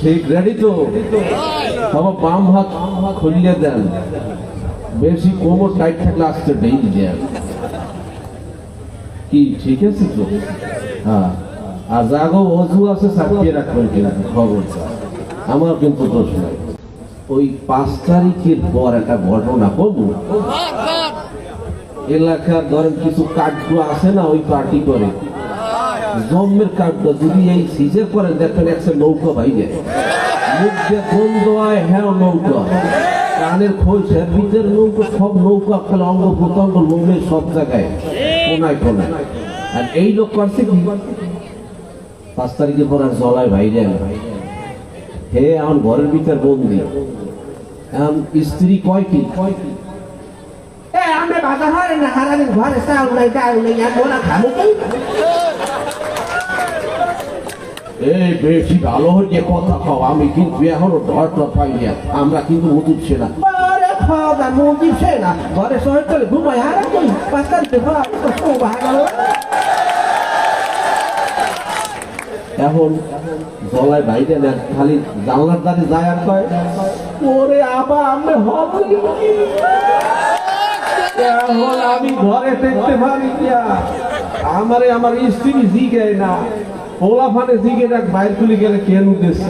ঠিক রেডি তো? বাবা বাম হাত খুললে দেন। বেশি কোমর টাইট থাকলে আসতে ডেই দেন। কি ঠিক আছে তো? হ্যাঁ। আর জাগো অজু আছে সাকিয়ে রাখবেন কিন্তু খবরটা আমার কিন্তু দোষ নাই। ওই পাঁচ তারিখের পর একটা ঘটনা কবু এলাকার ধরেন কিছু কার্ডগুলো আছে না ওই পার্টি করে। জন্মের কার্ডটা যদি এই সিজের করে, দেখেন একটা নৌকা ভাইবে মুখ বন্ধ হয় নৌকা। কানের ভিতরে নৌকা, সব নৌকা খেলে অঙ্গ প্রত্যঙ্গ লোমের সব জায়গায়, কোনায় কোনায়। আর এই লোক কি? পাঁচ তারিখের পর আর জলায় ভাই হে আমার ঘরের ভিতর বন্দি। এখন স্ত্রী কয় কি? কয় কি আমরা বাজার হয় না এই বেশি ভালো হচ্ছে কথা খাও আমি কিন্তু এখনও ধরটা পাই না। আমরা কিন্তু উঠছে না বারে খাওয়া মুখ দিচ্ছে না ঘরে ঘুমাই হারা কই এখন জলায় বাইরে না খালি জানলার দ্বারে যায় আর কয়। ওরে আবা আমি এখন আমি ঘরে দেখতে পারি আমারে আমার স্ত্রী জিগে না। ফানে জিগে দেখ গেলে কেন উদ্দেশ্য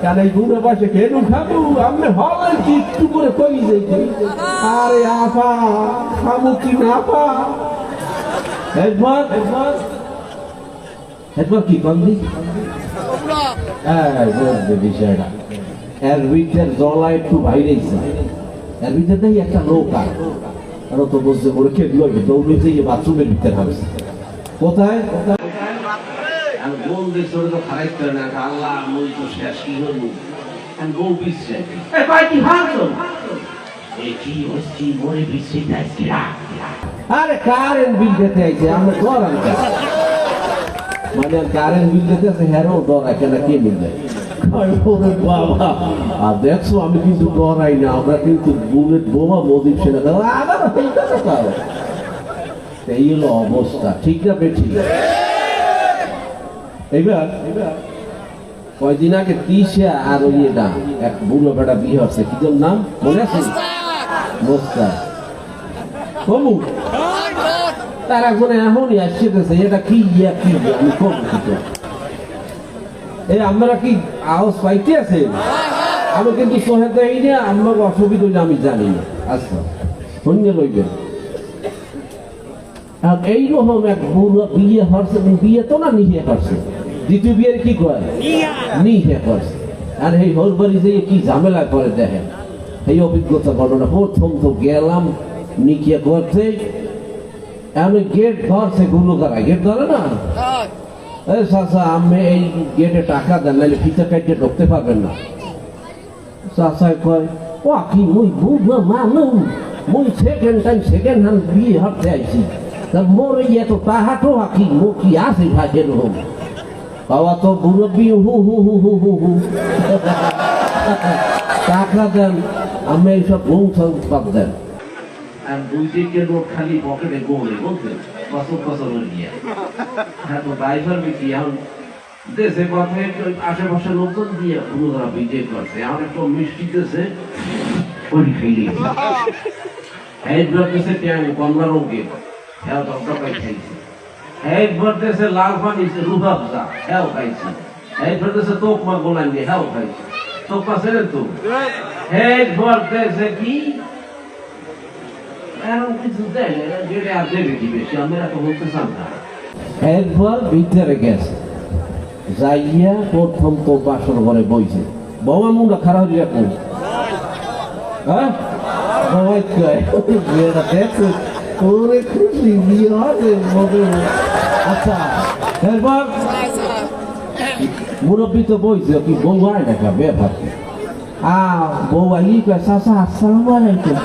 কেন এই দুটো পাশে কেন আমি হবে একটু করে কই আরে আপা কি না পা একবার একবার। কি হ্যাঁ বিষয়টা। একটু নৌকা। তো বাথরুমের হারছে কোথায় কোথায়? আর গোল দেখছে তো খারাপ করে না আল্লাহ মই তো শেষ কি হলো আর গোল ভাই কি হচ্ছে মরে পিছছে আরে কারেন্ট বিল দিতে আইছে আমরা ঘর মানে কারেন্ট বিল দিতে আছে হ্যারো ডর আছে না কে বিল দেয় বাবা আর দেখছ আমি কিন্তু ডরাই না আমরা কিন্তু বুলেট বোমা মোদিক সেনা আবার এই হলো অবস্থা ঠিক না বেঠি এইবার কয়দিন আগে তিসে আর ওই এটা, এক বুড়ো বেটা বিয়ে হচ্ছে। কি নাম? মনে আছে? মোস্তা কমু? তারা করে এখনই আসছে এটা কি ইয়া, কি আমি কম এই আমরা কি আওয়াজ পাইতে আছে আমি কিন্তু সহে দেই না আমার অসুবিধা আমি জানি না। আচ্ছা শূন্য লইবেন। আর এইরকম এক বুড়ো বিয়ে হচ্ছে, বিয়ে তো না নিয়ে করছে দ্বিতীয় বিয়ের কি করে নিয়ে। করছে আর এই হোর বাড়ি যে কি ঝামেলা করে দেখেন এই অভিজ্ঞতা ঘটনা। প্রথম তো গেলাম নিকিয়ে করতে আমি গেট ধরছে গুলো করা গেট ধরে না? এই চাচা আমি এই গেটে টাকা দেন নাহলে ফিতে কাটিয়ে ঢুকতে পারবেন না। চাচাই কয় ও কি মুই বুঝব মানুষ মুই সেকেন্ড টাইম সেকেন্ড হ্যান্ড বিয়ে হতে আইছি। তা মোর এই এত তাহাটো আকি মো কি আছে ভাজের হোম বাবা তো মুরব্বী, হু হু হু হু হু হু। টাকা দেন, আমি এইসব ঘুম সব দেন। খালি পকেটে গোলে হ্যাঁ আশেপাশে লোকজন দিয়ে পুরোরা বিজয় করছে। এখন একটু মিষ্টি ওই একবার দেশে ট্যাং কন্যা রোগে হ্যাঁ ডক্টর পাই খাইছে একবার দেশে লাল পানি রুহাবজা হ্যাঁ খাইছে। হ্যাঁ খাইছে। তো। একবার দেশে কি? এরকম কিছু দেয় যেটা আর দেবে কি বেশি? আমরা তো বলতে চান না ভিতরে গেছে, যাইয়া প্রথম তো বাসর ঘরে বইছে। বাবা মুন্ডা খারাপ হয়ে যাক হ্যাঁ? বাবাই কয়, ওরে খুশি, বিয়ে হবে আচ্ছা এরপর মুরব্বী তো বইছে কি বউ আয় দেখা ব্যাপার আ, বউ কয়, চাচা, আসসালামু আলাইকুম।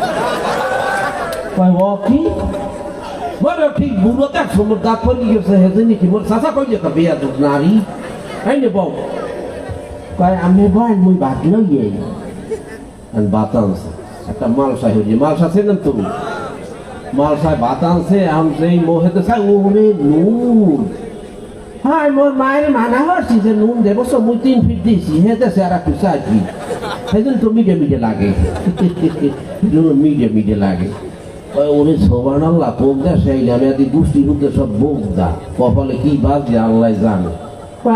কয়, ও, কি? বলে, ঠিক বুড়ো দেখ সমুদ্র দাঁত পড়ে গেছে হেজে নাকি মোর চাচা কই যে বিয়া দুধ নারী? এই নে বউ। কয়, আমি ভাই মুই ভাত লইয়ে আনছে একটা মালসা হয়েছে মালসা ছিলেন তুমি? মালসায় ভাত আনছে, আমি সেই মোহেতে নূর হাই মোর মায়ের মানা হচ্ছি যে নুন দেবো, সব মুই তিন ফিট দিয়েছি হেতে সে আর একটু ফিট সেদিন তো মিডে মিডে লাগে। নুন মিডে মিডে লাগে। ওরে সোবান আল্লাহ পোক দা, সেই আমি আদি গুষ্টি হুদ্দে সব বোক দা। কপালে কি বাদ যে আল্লাহ জানে।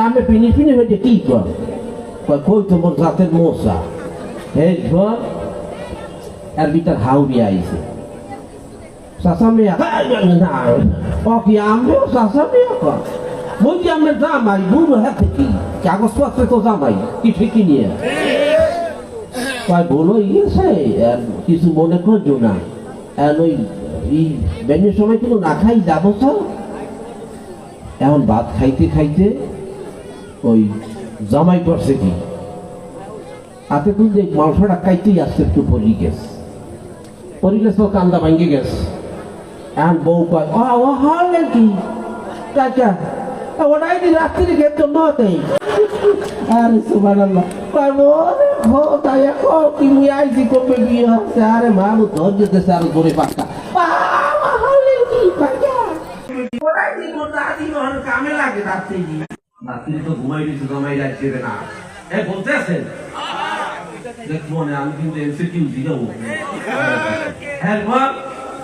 আমি পিনি পিনি হইতে কি কর? কই তোমার জাতের মশা। এই ঘর এর ভিতর হাউরি আইছে। কাগজপত্রে তো জামাই কি ঠিকই নিয়ে কিছু মনে করছ না না খাই যাব তো এখন ভাত খাইতে খাইতে ওই জামাই করছে কি হাতে তুই যে মাংসটা খাইতেই আসছে একটু পরি গেছে পরি গেছে কান্দা ভাঙ্গে গেছে এখন বউ কয় ও ও হলেন কি কাকা ওটাই দিন রাত্রি গেট তো নতেই আরে সুবহানাল্লাহ। কয় হো তাই কো কি মুই আইছি কবে বিয়ে হচ্ছে? আরে মামু ধৈর্য দেশে আর ধরে পাক্কা হলেন কি কাকা ওটাই দিন মোর দাদি মোর কামে লাগে রাত্রি রাত্রি তো ঘুমাই দিছে জমাই যাচ্ছে না। এ বলতে আছেন দেখব না আমি কিন্তু এমসিকিউ দিলাম হ্যাঁ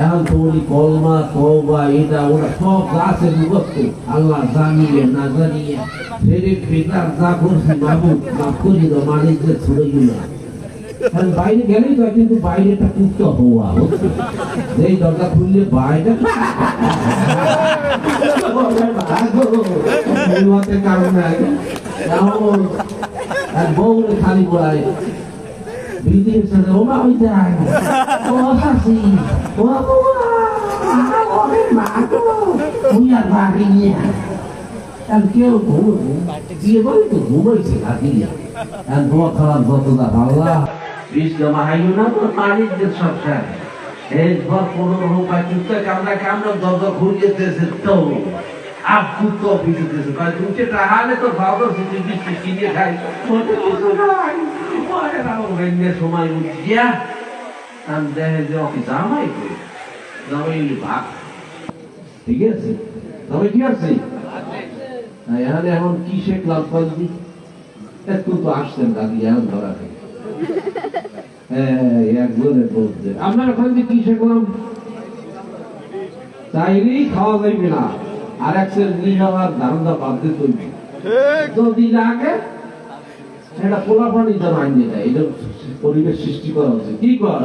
এখন তো কলমা তওবা এটা ওরা সব গাছে মুখস্থ আল্লাহ জানিয়ে না জানিয়ে ফেরে বেকার যা করছি বাবু মাফ করি দাও মালিক ছুড়ে গেল বাইরে গেলেই তো কিন্তু বাইরেটা কুত্ত হওয়া বুঝছ? এই দরজা খুললে বাইরে কারণে বউরে খালি বলায় বিদেশ ওমা ওই যায় ও হাসি ও আর বাড়ি নিয়ে আর তো আর দোয়া খারাপ যতটা ভাল্লা বিষ জমা হাইও না তো মালিকদের সব স্যার এরপর পনেরো রূপায় চুক্তি কামড়া তো আপ পিছুতেছে তুমি টাহালে তো ভাবো তুমি বিস্কুট কিনে খাই ওরে রাও রেঙ্গে সময় উঠিয়া আমি দেখে যে অফিস জামাই কই? জামাই ভাগ। ঠিক আছে? জামাই কি আছে? এখানে এখন কি শেখলাম কয়েকদি একটু তো আসছেন দাদি এখন ধরা নেই হ্যাঁ বলছে আপনার ওখান থেকে কি শিখলাম চাইলেই খাওয়া যাইবে না। আর এক সের নিয়ে যাওয়ার ধারণা বাধ্য করবে যদি লাগে সেটা কোনো পানি যেন আইনে দেয় এটা পরিবেশ সৃষ্টি করা হচ্ছে কি কর